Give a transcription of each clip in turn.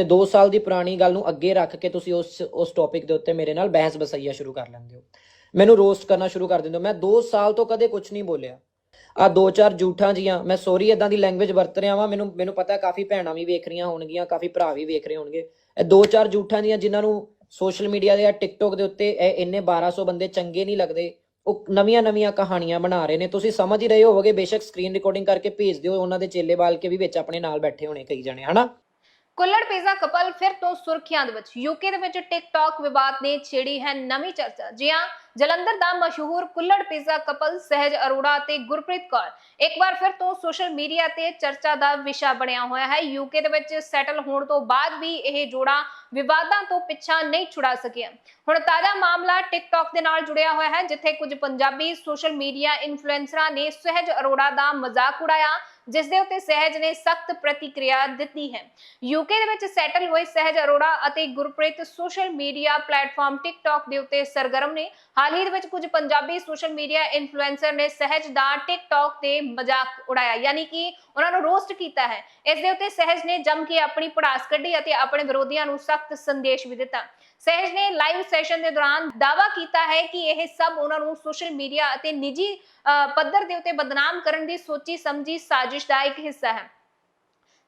ਤੇ 2 ਸਾਲ ਦੀ ਪੁਰਾਣੀ ਗੱਲ ਨੂੰ ਅੱਗੇ ਰੱਖ ਕੇ ਤੁਸੀਂ ਉਸ ਉਸ ਟੌਪਿਕ ਦੇ ਉੱਤੇ ਮੇਰੇ ਨਾਲ ਬਹਿਸ ਬਸਈਆ ਸ਼ੁਰੂ ਕਰ ਲੈਂਦੇ ਹੋ। ਮੈਨੂੰ ਰੋਸਟ ਕਰਨਾ ਸ਼ੁਰੂ ਕਰ ਦਿੰਦੇ ਹੋ। ਮੈਂ 2 ਸਾਲ ਤੋਂ ਕਦੇ ਕੁਝ ਨਹੀਂ ਬੋਲਿਆ। ਆ ਦੋ ਚਾਰ ਝੂਠਾਂ ਜੀਆਂ, ਮੈਂ ਸੌਰੀ ਇਦਾਂ ਦੀ ਲੈਂਗੁਏਜ ਵਰਤ ਰਿਹਾ ਵਾਂ। ਮੈਨੂੰ ਮੈਨੂੰ ਪਤਾ ਕਾਫੀ ਭੈਣਾਂ ਵੀ ਵੇਖ ਰਹੀਆਂ ਹੋਣਗੀਆਂ, ਕਾਫੀ ਭਰਾ ਵੀ ਵੇਖ ਰਹੇ ਹੋਣਗੇ। ਇਹ ਦੋ ਚਾਰ ਝੂਠਾਂ ਦੀਆਂ ਜਿਨ੍ਹਾਂ ਨੂੰ ਸੋਸ਼ਲ ਮੀਡੀਆ ਦੇ ਜਾਂ ਟਿਕਟੋਕ ਦੇ ਉੱਤੇ ਇਹ ਇੰਨੇ 1200 ਬੰਦੇ ਚੰਗੇ ਨਹੀਂ ਲੱਗਦੇ, ਉਹ ਨਵੀਆਂ ਨਵੀਆਂ ਕਹਾਣੀਆਂ ਬਣਾ ਰਹੇ ਨੇ। ਤੁਸੀਂ ਸਮਝ ਹੀ ਰਹੇ ਹੋਵੋਗੇ, ਬੇਸ਼ੱਕ ਸਕਰੀਨ ਰਿਕਾਰਡਿੰਗ ਕਰਕੇ ਭੇਜ ਦਿਓ। ਉਹਨਾਂ ਦੇ ਚੇਲੇ ਬਾਲ ਕੇ ਵੀ ਵਿੱਚ ਆਪਣੇ ਨਾਲ ਬੈਠੇ ਹੋਣੇ ਕਈ ਜਣੇ, ਹਨਾ? ਕੁੱਲੜ ਪੀਜ਼ਾ ਕਪਲ ਫਿਰ ਤੋਂ ਸੁਰਖੀਆਂ ਦੇ ਵਿੱਚ। ਯੂਕੇ ਦੇ ਵਿੱਚ ਟਿਕਟੌਕ ਵਿਵਾਦ ਨੇ ਛੇੜੀ ਹੈ ਨਵੀਂ ਚਰਚਾ। ਜੀ ਹਾਂ ਜਲੰਧਰ ਦਾ ਮਸ਼ਹੂਰ ਕੁੱਲੜ ਪੀਜ਼ਾ ਕਪਲ ਸਹਿਜ ਅਰੋੜਾ ਤੇ ਗੁਰਪ੍ਰੀਤ ਕੌਰ। ਇੱਕ ਵਾਰ ਫਿਰ ਤੋਂ ਸੋਸ਼ਲ ਮੀਡੀਆ ਤੇ ਚਰਚਾ ਦਾ ਵਿਸ਼ਾ ਬਣਿਆ ਹੋਇਆ ਹੈ। ਯੂਕੇ ਦੇ ਵਿੱਚ ਸੈਟਲ ਹੋਣ ਤੋਂ ਬਾਅਦ ਵੀ ਇਹ ਜੋੜਾ ਵਿਵਾਦਾਂ ਤੋਂ ਪਿੱਛਾ ਨਹੀਂ ਛੁਡਾ ਸਕਿਆ। ਹੁਣ ਤਾਜ਼ਾ ਮਾਮਲਾ ਟਿਕਟੌਕ ਦੇ ਨਾਲ ਜੁੜਿਆ ਹੋਇਆ ਹੈ, ਜਿੱਥੇ ਕੁਝ ਪੰਜਾਬੀ ਸੋਸ਼ਲ ਮੀਡੀਆ ਇਨਫਲੂਐਂਸਰਾਂ ਨੇ ਸਹਿਜ ਅਰੋੜਾ ਦਾ ਮਜ਼ਾਕ ਉਡਾਇਆ, ਜਿਸ ਦੇ ਉੱਤੇ ਸਹਿਜ ਨੇ ਸਖਤ ਪ੍ਰਤੀਕਿਰਿਆ ਦਿੱਤੀ ਹੈ। ਯੂਕੇ ਦੇ ਵਿੱਚ ਸੈਟਲ ਹੋਏ ਸਹਿਜ ਅਰੋੜਾ ਅਤੇ Gurpreet social media platform TikTok ਦੇ ਉੱਤੇ ਸਰਗਰਮ ਨੇ ਹਾਲ ਹੀ ਦੇ ਵਿੱਚ ਕੁਝ ਪੰਜਾਬੀ ਸੋਸ਼ਲ ਮੀਡੀਆ ਇਨਫਲੂਐਂਸਰ ਨੇ ਸਹਿਜ ਦਾ ਟਿਕਟੌਕ ਤੇ ਮਜ਼ਾਕ ਉਡਾਇਆ, ਯਾਨੀ ਕਿ ਉਹਨਾਂ ਨੂੰ ਰੋਸਟ ਕੀਤਾ ਹੈ। ਇਸ ਦੇ ਉੱਤੇ ਸਹਿਜ ਨੇ ਜੰਮ ਕੇ ਆਪਣੀ ਪੜਾਸ ਕੱਢੀ ਅਤੇ ਆਪਣੇ ਵਿਰੋਧੀਆਂ ਨੂੰ ਸਖਤ ਸੰਦੇਸ਼ ਵੀ ਦਿੱਤਾ। ਸਹਿਜ ਨੇ ਲਾਈਵ ਸੈਸ਼ਨ ਦੇ ਦੌਰਾਨ ਦਾਅਵਾ ਕੀਤਾ ਹੈ ਕਿ ਇਹ ਸਭ ਉਹਨਾਂ ਨੂੰ ਸੋਸ਼ਲ ਮੀਡੀਆ ਅਤੇ ਨਿੱਜੀ ਪੱਧਰ ਦੇ ਉੱਤੇ ਬਦਨਾਮ ਕਰਨ ਦੀ ਸੋਚੀ ਸਮਝੀ ਸਾਜ਼ਿਸ਼ ਦਾ ਇੱਕ ਹਿੱਸਾ ਹੈ।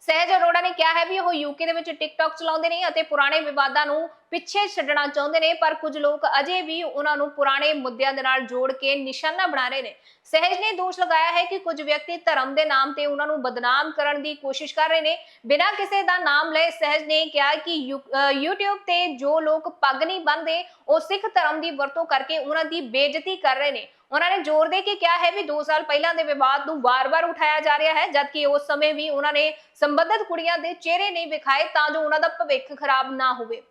ਸਹਿਜ ਅਰੋੜਾ ਨੇ ਕਿਹਾ ਹੈ ਵੀ ਉਹ ਯੂਕੇ ਦੇ ਵਿੱਚ ਟਿਕਟੌਕ ਚਲਾਉਂਦੇ ਨੇ ਅਤੇ ਪੁਰਾਣੇ ਵਿਵਾਦਾਂ ਨੂੰ ਪਿੱਛੇ ਛੱਡਣਾ ਚਾਹੁੰਦੇ ਨੇ, ਪਰ ਕੁਝ ਲੋਕ ਅਜੇ ਵੀ ਉਹਨਾਂ ਨੂੰ ਪੁਰਾਣੇ ਮੁੱਦਿਆਂ ਦੇ ਨਾਲ ਜੋੜ ਕੇ ਨਿਸ਼ਾਨਾ ਬਣਾ ਰਹੇ ਨੇ। ਸਹਿਜ ਨੇ ਦੋਸ਼ ਲਗਾਇਆ ਹੈ ਕਿ ਕੁਝ ਵਿਅਕਤੀ ਧਰਮ ਦੇ ਨਾਮ ਤੇ ਉਹਨਾਂ ਨੂੰ ਬਦਨਾਮ ਕਰਨ ਦੀ ਕੋਸ਼ਿਸ਼ ਕਰ ਰਹੇ ਨੇ। ਬਿਨਾਂ ਕਿਸੇ ਦਾ ਨਾਮ ਲਏ, ਸਹਿਜ ਨੇ ਕਿਹਾ ਕਿ YouTube ਤੇ ਜੋ ਲੋਕ ਪੱਗ ਨਹੀਂ ਬੰਨਦੇ ਉਹ ਸਿੱਖ ਧਰਮ ਦੀ ਵਰਤੋਂ ਕਰਕੇ ਉਹਨਾਂ ਦੀ ਬੇਇੱਜ਼ਤੀ ਕਰ ਰਹੇ ਨੇ। ਉਹਨਾਂ ਨੇ ਜ਼ੋਰ ਦੇ ਕੇ ਕਿਹਾ ਹੈ ਵੀ 2 ਸਾਲ ਪਹਿਲਾਂ ਦੇ ਵਿਵਾਦ ਨੂੰ ਵਾਰ-ਵਾਰ ਉਠਾਇਆ ਜਾ ਰਿਹਾ ਹੈ, ਜਦਕਿ ਉਸ ਸਮੇਂ ਵੀ ਉਹਨਾਂ ਨੇ ਸੰਬੰਧਿਤ ਕੁੜੀਆਂ ਦੇ ਚਿਹਰੇ ਨਹੀਂ ਵਿਖਾਏ ਤਾਂ ਜੋ ਉਹਨਾਂ ਦਾ ਭਵਿੱਖ ਖਰਾਬ ਨਾ ਹੋਵੇ।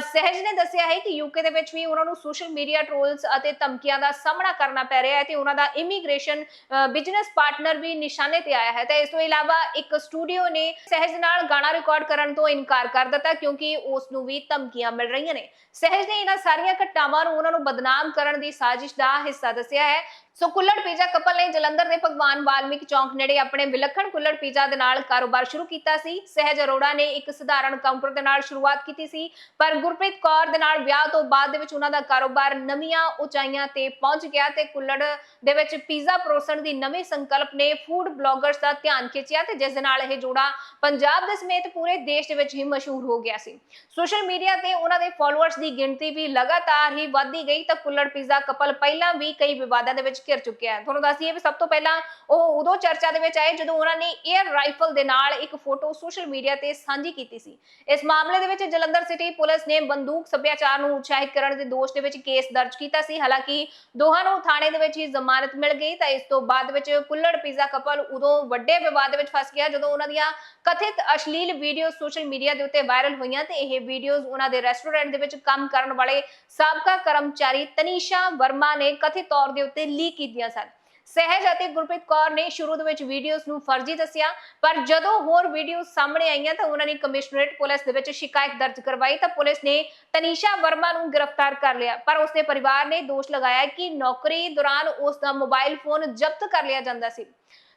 ਸਹਿਜ ਨੇ ਦੱਸਿਆ ਹੈ ਕਿ ਯੂਕੇ ਦੇ ਵਿੱਚ ਵੀ ਉਹਨਾਂ ਨੂੰ ਸੋਸ਼ਲ ਮੀਡੀਆ ਟ੍ਰੋਲਸ ਅਤੇ ਧਮਕੀਆਂ ਦਾ ਸਾਹਮਣਾ ਕਰਨਾ ਪੈ ਰਿਹਾ ਹੈ ਤੇ ਉਹਨਾਂ ਦਾ ਇਮੀਗ੍ਰੇਸ਼ਨ ਬਿਜ਼ਨਸ ਪਾਰਟਨਰ ਵੀ ਨਿਸ਼ਾਨੇ ਤੇ ਆਇਆ ਹੈ। ਤੇ ਇਸ ਤੋਂ ਇਲਾਵਾ ਇੱਕ ਸਟੂਡੀਓ ਨੇ ਸਹਿਜ ਨਾਲ ਗਾਣਾ ਰਿਕਾਰਡ ਕਰਨ ਤੋਂ ਇਨਕਾਰ ਕਰ ਦਿੱਤਾ ਕਿਉਂਕਿ ਉਸ ਨੂੰ ਵੀ ਧਮਕੀਆਂ ਮਿਲ ਰਹੀਆਂ ਨੇ। ਸਹਿਜ ਨੇ ਇਹਨਾਂ ਸਾਰੀਆਂ ਘਟਨਾਵਾਂ ਨੂੰ ਉਹਨਾਂ ਨੂੰ ਬਦਨਾਮ ਕਰਨ ਦੀ ਸਾਜ਼ਿਸ਼ ਦਾ ਹਿੱਸਾ ਦੱਸਿਆ ਹੈ। ਸੋ ਕੁੱਲੜ ਪੀਜ਼ਾ ਕਪਲ ਨੇ ਜਲੰਧਰ ਦੇ ਭਗਵਾਨ ਵਾਲਮੀਕ ਚੌਂਕ ਨੇੜੇ ਆਪਣੇ ਵਿਲੱਖਣ ਕੁੱਲੜ ਪੀਜ਼ਾ ਦੇ ਨਾਲ ਕਾਰੋਬਾਰ ਸ਼ੁਰੂ ਕੀਤਾ ਸੀ। ਸਹਿਜ ਅਰੋੜਾ ਨੇ ਇੱਕ ਸਧਾਰਨ ਕਾਊਂਟਰ ਦੇ ਨਾਲ ਸ਼ੁਰੂਆਤ ਕੀਤੀ ਸੀ, ਪਰ ਗੁਰਪ੍ਰੀਤ ਕੌਰ ਦੇ ਨਾਲ ਵਿਆਹ ਤੋਂ ਬਾਅਦ ਦੇ ਵਿੱਚ ਉਹਨਾਂ ਦਾ ਕਾਰੋਬਾਰ ਨਵੀਆਂ ਉਚਾਈਆਂ ਤੇ ਪਹੁੰਚ ਗਿਆ ਤੇ ਕੁੱਲੜ ਦੇ ਵਿੱਚ ਪੀਜ਼ਾ ਪਰੋਸਣ ਦੀ ਨਵੇਂ ਸੰਕਲਪ ਨੇ ਫੂਡ ਬਲੌਗਰਸ ਦਾ ਧਿਆਨ ਖਿੱਚਿਆ ਤੇ ਜਿਸ ਦੇ ਨਾਲ ਇਹ ਜੋੜਾ ਪੰਜਾਬ ਦੇ ਸਮੇਤ ਪੂਰੇ ਦੇਸ਼ ਦੇ ਵਿੱਚ ਹੀ ਮਸ਼ਹੂਰ ਹੋ ਗਿਆ ਸੀ। ਸੋਸ਼ਲ ਮੀਡੀਆ ਤੇ ਉਹਨਾਂ ਦੇ ਫਾਲੋਅਰਸ ਦੀ ਗਿਣਤੀ ਵੀ ਲਗਾਤਾਰ ਹੀ ਵਧਦੀ ਗਈ ਤਾਂ ਕੁੱਲੜ ਪੀਜ਼ਾ ਕਪਲ ਪਹਿਲਾਂ ਵੀ ਕਈ ਵਿਵਾਦਾਂ ਦੇ ਵਿੱਚ ਘਿਰ ਚੁੱਕਿਆ ਹੈ। ਤੁਹਾਨੂੰ ਦੱਸ ਵੀ ਸਭ ਤੋਂ ਪਹਿਲਾਂ ਉਹ ਉਦੋਂ ਚਰਚਾ ਦੇ ਵਿੱਚ ਆਏ ਜਦੋਂ ਉਹਨਾਂ ਨੇ 에ਅਰ ਰਾਈਫਲ ਦੇ ਨਾਲ ਇੱਕ ਫੋਟੋ ਸੋਸ਼ਲ ਮੀਡੀਆ ਤੇ ਸਾਂਝੀ ਕੀਤੀ ਸੀ। ਇਸ ਮਾਮਲੇ ਦੇ ਵਿੱਚ ਜਲੰਧਰ ਸਿਟੀ ਪੁਲਿਸ ਨੇ ਬੰਦੂਕ ਸੱਭਿਆਚਾਰ ਨੂੰ ਉਤਸ਼ਾਹਿਤ ਕਰਨ ਦੇ ਦੋਸ਼ ਦੇ ਵਿੱਚ ਕੇਸ ਦਰਜ ਕੀਤਾ ਸੀ। ਹਾਲਾਂਕਿ ਦੋਹਾਂ ਨੂੰ ਥਾਣੇ ਦੇ ਵਿੱਚ ਹੀ ਜ਼ਮਾਨਤ ਮਿਲ ਗਈ ਤਾਂ ਇਸ ਤੋਂ ਬਾਅਦ ਵਿੱਚ ਕੁੱਲੜ ਪੀਜ਼ਾ ਕਪਲ ਉਦੋਂ ਵੱਡੇ ਵਿਵਾਦ ਵਿੱਚ ਫਸ ਗਿਆ ਜਦੋਂ ਉਹਨਾਂ ਦੀਆਂ ਕਥਿਤ ਅਸ਼ਲੀਲ ਵੀਡੀਓ ਸੋਸ਼ਲ ਮੀਡੀਆ ਦੇ ਉੱਤੇ ਵਾਇਰਲ ਹੋਈਆਂ ਤੇ ਇਹ ਵੀਡੀਓਜ਼ ਉਹਨਾਂ ਦੇ ਰੈਸਟੋਰੈਂਟ ਦੇ ਵਿੱਚ ਕੰਮ ਕਰਨ ਵਾਲੇ ਸਾਬਕਾ ਕਰਮਚਾਰੀ ਤਨੀਸ਼ਾ ਵਰਮਾ ਨੇ ਕਥਿਤ ਤੌਰ ਦੇ ਉੱਤੇ ਲੀਕ ਕੀਤੀਆਂ ਸਨ। ਸਹਿਜ ਅਤੇ ਗੁਰਪ੍ਰੀਤ ਕੌਰ ਨੇ ਸ਼ੁਰੂ ਦੇ ਵਿੱਚ ਵੀਡੀਓਜ਼ ਨੂੰ ਫਰਜ਼ੀ ਦੱਸਿਆ, ਪਰ ਜਦੋਂ ਹੋਰ ਵੀਡੀਓ ਸਾਹਮਣੇ ਆਈਆਂ ਤਾਂ ਉਹਨਾਂ ਨੇ ਕਮਿਸ਼ਨਰੇਟ ਪੁਲਿਸ ਦੇ ਵਿੱਚ ਸ਼ਿਕਾਇਤ ਦਰਜ ਕਰਵਾਈ ਤਾਂ ਪੁਲਿਸ ਨੇ ਤਨੀਸ਼ਾ ਵਰਮਾ ਨੂੰ ਗ੍ਰਿਫਤਾਰ ਕਰ ਲਿਆ। ਪਰ ਉਸਦੇ ਪਰਿਵਾਰ ਨੇ ਦੋਸ਼ ਲਗਾਇਆ ਕਿ ਨੌਕਰੀ ਦੌਰਾਨ ਉਸ ਦਾ ਮੋਬਾਈਲ ਫੋਨ ਜ਼ਬਤ ਕਰ ਲਿਆ ਜਾਂਦਾ ਸੀ।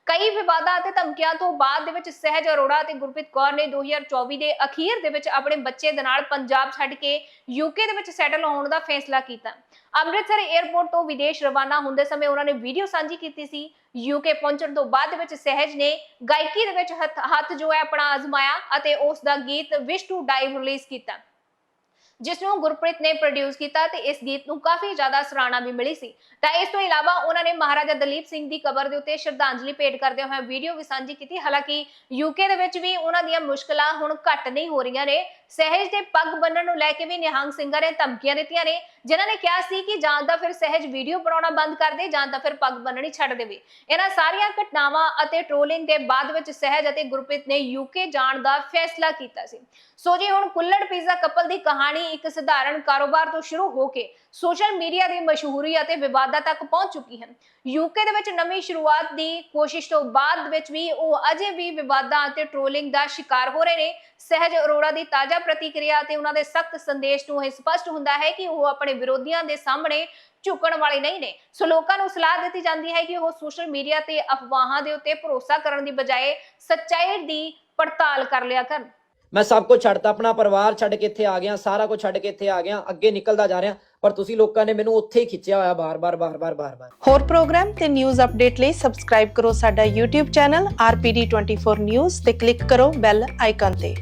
ਕਈ ਵਿਵਾਦਾਂ ਅਤੇ ਧਮਕੀਆਂ ਤੋਂ ਬਾਅਦ ਦੇ ਵਿੱਚ ਸਹਿਜ ਅਰੋੜਾ ਅਤੇ ਗੁਰਪ੍ਰੀਤ ਕੌਰ ਨੇ 2024 ਦੇ ਅਖੀਰ ਦੇ ਵਿੱਚ ਆਪਣੇ ਬੱਚੇ ਦੇ ਨਾਲ ਪੰਜਾਬ ਛੱਡ ਕੇ ਯੂਕੇ ਦੇ ਵਿੱਚ ਸੈਟਲ ਹੋਣ ਦਾ ਫੈਸਲਾ ਕੀਤਾ। ਅੰਮ੍ਰਿਤਸਰ 에ਅਰਪੋਰਟ ਤੋਂ ਵਿਦੇਸ਼ ਰਵਾਨਾ ਹੁੰਦੇ ਸਮੇਂ ਉਹਨਾਂ ਨੇ ਵੀਡੀਓ ਸਾਂਝੀ ਕੀਤੀ ਸੀ। ਯੂਕੇ ਪਹੁੰਚਣ ਤੋਂ ਬਾਅਦ ਵਿੱਚ ਸਹਿਜ ਨੇ ਗਾਇਕੀ ਦੇ ਵਿੱਚ ਹੱਥ ਹੱਥ ਜੋ ਹੈ ਆਪਣਾ ਅਜ਼ਮਾਇਆ ਅਤੇ ਉਸ ਦਾ ਗੀਤ ਵਿਸ਼ ਟੂ ਡਾਈਵ ਰਿਲੀਜ਼ ਕੀਤਾ। ਜਿਸ ਨੂੰ ਗੁਰਪ੍ਰੀਤ ਨੇ ਪ੍ਰੋਡਿਊਸ ਕੀਤਾ ਤੇ ਇਸ ਗੀਤ ਨੂੰ ਕਾਫੀ ਜ਼ਿਆਦਾ ਸਰਾਹਣਾ ਵੀ ਮਿਲੀ ਸੀ। ਤਾਂ ਇਸ ਤੋਂ ਇਲਾਵਾ ਉਹਨਾਂ ਨੇ ਮਹਾਰਾਜਾ ਦਲੀਪ ਸਿੰਘ ਦੀ ਕਬਰ ਦੇ ਉੱਤੇ ਸ਼ਰਧਾਂਜਲੀ ਭੇਟ ਕਰਦੇ ਹੋਏ ਵੀਡੀਓ ਵੀ ਸਾਂਝੀ ਕੀਤੀ। ਹਾਲਾਂਕਿ ਯੂਕੇ ਦੇ ਵਿੱਚ ਵੀ ਉਹਨਾਂ ਦੀਆਂ ਮੁਸ਼ਕਲਾਂ ਹੁਣ ਘੱਟ ਨਹੀਂ ਹੋ ਰਹੀਆਂ ਨੇ। ਸਹਿਜ ਦੇ ਪੱਗ ਬੰਨਣ ਨੂੰ ਲੈ ਕੇ ਵੀ ਨਿਹੰਗ ਸਿੰਘਾਂ ਨੇ ਧਮਕੀਆਂ ਦਿੱਤੀਆਂ ਨੇ। ਜਿਨ੍ਹਾਂ ਨੇ ਕਿਹਾ ਸੀ ਕਿ ਜਾਂ ਤਾਂ ਫਿਰ ਸਹਿਜ ਵੀਡੀਓ ਬਣਾਉਣਾ ਬੰਦ ਕਰ ਦੇ ਜਾਂ ਤਾਂ ਫਿਰ ਪੱਗ ਬੰਨਣੀ ਛੱਡ ਦੇਵੇ। ਇਹਨਾਂ ਸਾਰੀਆਂ ਘਟਨਾਵਾਂ ਅਤੇ ਟ੍ਰੋਲਿੰਗ ਦੇ ਬਾਅਦ ਵਿੱਚ ਸਹਿਜ ਅਤੇ ਗੁਰਪ੍ਰੀਤ ਨੇ ਯੂਕੇ ਜਾਣ ਦਾ ਫੈਸਲਾ ਕੀਤਾ ਸੀ। ਸੋ ਜੀ, ਹੁਣ ਕੁੱਲੜ ਪੀਜ਼ਾ ਕਪਲ ਦੀ ਕਹਾਣੀ ਇੱਕ ਸਧਾਰਨ ਕਾਰੋਬਾਰ ਤੋਂ ਸ਼ੁਰੂ ਹੋ ਕੇ ਸੋਸ਼ਲ ਮੀਡੀਆ ਦੀ ਮਸ਼ਹੂਰੀ ਅਤੇ ਵਿਵਾਦਾਂ ਤੱਕ ਪਹੁੰਚ ਚੁੱਕੀ ਹੈ। ਯੂਕੇ ਦੇ ਵਿੱਚ ਨਵੀਂ ਸ਼ੁਰੂਆਤ ਦੀ ਕੋਸ਼ਿਸ਼ ਤੋਂ ਬਾਅਦ ਵਿੱਚ ਵੀ ਉਹ ਅਜੇ ਵੀ ਵਿਵਾਦਾਂ ਅਤੇ ਟ੍ਰੋਲਿੰਗ ਦਾ ਸ਼ਿਕਾਰ ਹੋ ਰਹੇ ਨੇ। ਸਹਿਜ ਅਰੋੜਾ ਦੀ ਤਾਜ਼ਾ ਪ੍ਰਤੀਕਿਰਿਆ ਅਤੇ ਉਹਨਾਂ ਦੇ ਸਖਤ ਸੰਦੇਸ਼ ਤੋਂ ਇਹ ਸਪਸ਼ਟ ਹੁੰਦਾ ਹੈ ਕਿ ਉਹ ਆਪਣੇ ਵਿਰੋਧੀਆਂ ਦੇ ਸਾਹਮਣੇ ਝੁਕਣ ਵਾਲੇ ਨਹੀਂ ਨੇ। ਸੋ ਲੋਕਾਂ ਨੂੰ ਸਲਾਹ ਦਿੱਤੀ ਜਾਂਦੀ ਹੈ ਕਿ ਉਹ ਸੋਸ਼ਲ ਮੀਡੀਆ ਤੇ ਅਫਵਾਹਾਂ ਦੇ ਉੱਤੇ ਭਰੋਸਾ ਕਰਨ ਦੀ ਬਜਾਏ ਸੱਚਾਈ ਦੀ ਪੜਤਾਲ ਕਰ ਲਿਆ ਕਰਨ। ਮੈਂ ਸਭ ਕੁਝ ਛੱਡਤਾ ਆਪਣਾ ਪਰਿਵਾਰ ਛੱਡ ਕੇ ਇੱਥੇ ਆ ਗਿਆ ਸਾਰਾ ਕੁਝ ਛੱਡ ਕੇ ਇੱਥੇ ਆ ਗਿਆ ਅੱਗੇ ਨਿਕਲਦਾ ਜਾ ਰਿਹਾ ਪਰ ਤੁਸੀਂ ਲੋਕਾਂ ਨੇ ਮੈਨੂੰ ਉੱਥੇ ਹੀ ਖਿੱਚਿਆ ਹੋਇਆ ਬਾਰ-ਬਾਰ ਬਾਰ-ਬਾਰ ਬਾਰ-ਬਾਰ ਹੋਰ ਪ੍ਰੋਗਰਾਮ ਤੇ ਨਿਊਜ਼ ਅਪਡੇਟ ਲਈ ਸਬਸਕ੍ਰਾਈਬ ਕਰੋ ਸਾਡਾ YouTube ਚੈਨਲ RPD24 News ਤੇ ਕਲਿੱਕ ਕਰੋ ਬੈਲ ਆਈਕਨ ਤੇ।